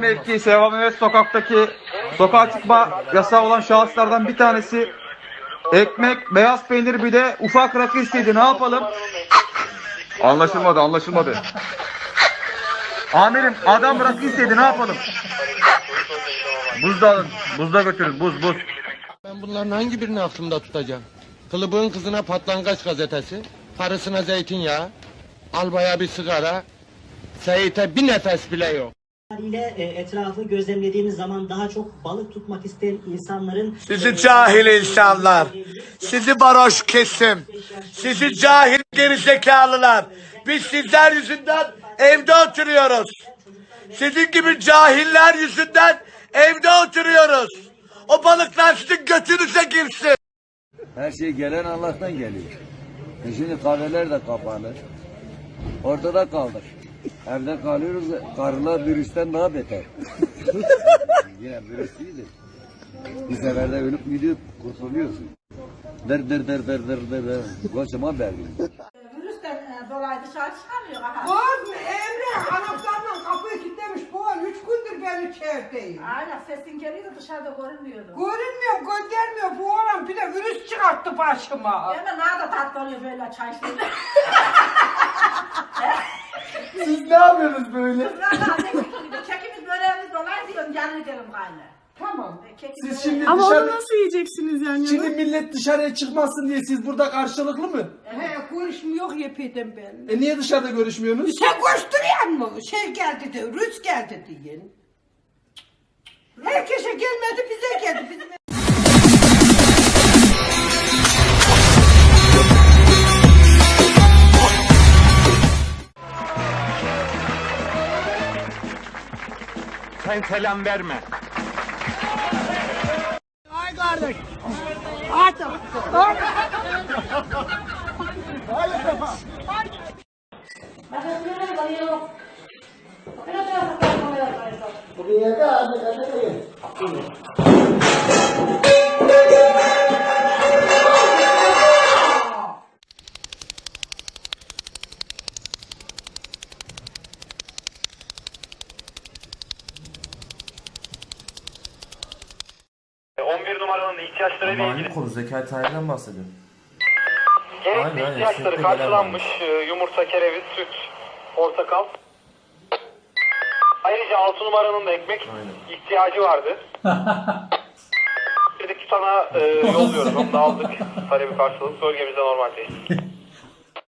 Mevki Seva Mehmet sokaktaki sokağa çıkma yasağı olan şahıslardan bir tanesi ekmek, beyaz peynir bir de ufak rakı istedi. Ne yapalım? Anlaşılmadı, anlaşılmadı. Amirim adam rakı istedi ne yapalım? Buzda alın. Buzda götürün. Buz buz. Ben bunların hangi birini aklımda tutacağım? Kılıbığın kızına patlangaç gazetesi, karısına zeytinyağı, albaya bir sigara, Seyit'e bir nefes bile yok. İle e, etrafı gözlemlediğimiz zaman daha çok balık tutmak isteyen insanların Sizi cahil insanlar, sizi baroş kesim, sizi cahil gerizekalılar. Biz sizler yüzünden evde oturuyoruz. Sizin gibi cahiller yüzünden evde oturuyoruz. O balıklar sizin götünüze girsin. Her şey gelen Allah'tan geliyor. E şimdi kahveler de kapalı. Ortada kaldık. Evde kalıyoruz. Karılar virüsten daha beter. Yine virüs iyidir. Bir seferde ölüp gidiyor kurtuluyorsun. Der der der der der der der. Kocaman berlin. Virüsten e, dolayı dışarı çıkamıyor. Aha. Kız Emre anahtarla kapıyı kilitlemiş. Bu an üç gündür ben içerideyim. Aynen sesin geliyordu dışarıda görünmüyordu. Görünmüyor, göndermiyor. Bu oğlan bir de virüs çıkarttı başıma. Hemen nerede tatlı oluyor böyle çay içtiğinde. Yapıyorsunuz böyle? Kekimiz böreğimiz dolayı diyorum yarın gidelim gayrı. Tamam. Siz şimdi Ama dışarı... onu nasıl yiyeceksiniz yani? Şimdi millet dışarıya çıkmasın diye siz burada karşılıklı mı? He, görüşmüyor yapıyordum ben. E niye dışarıda görüşmüyorsunuz? Sen koşturuyor mu? Şey geldi de, Rus geldi diye. Herkese gelmedi, bize geldi. Bizim Sen selam verme. Mali konu Zekai Tahir'den bahsediyor. Gerekli Aynen, ihtiyaçları Sürekli karşılanmış. Ee, Yumurta, kereviz, süt, portakal. Ayrıca 6 numaranın da ekmek Aynen. ihtiyacı vardı. Bir de sana e, yolluyoruz. Onu da aldık. Talebi karşılığı. Bölgemizde normal değil.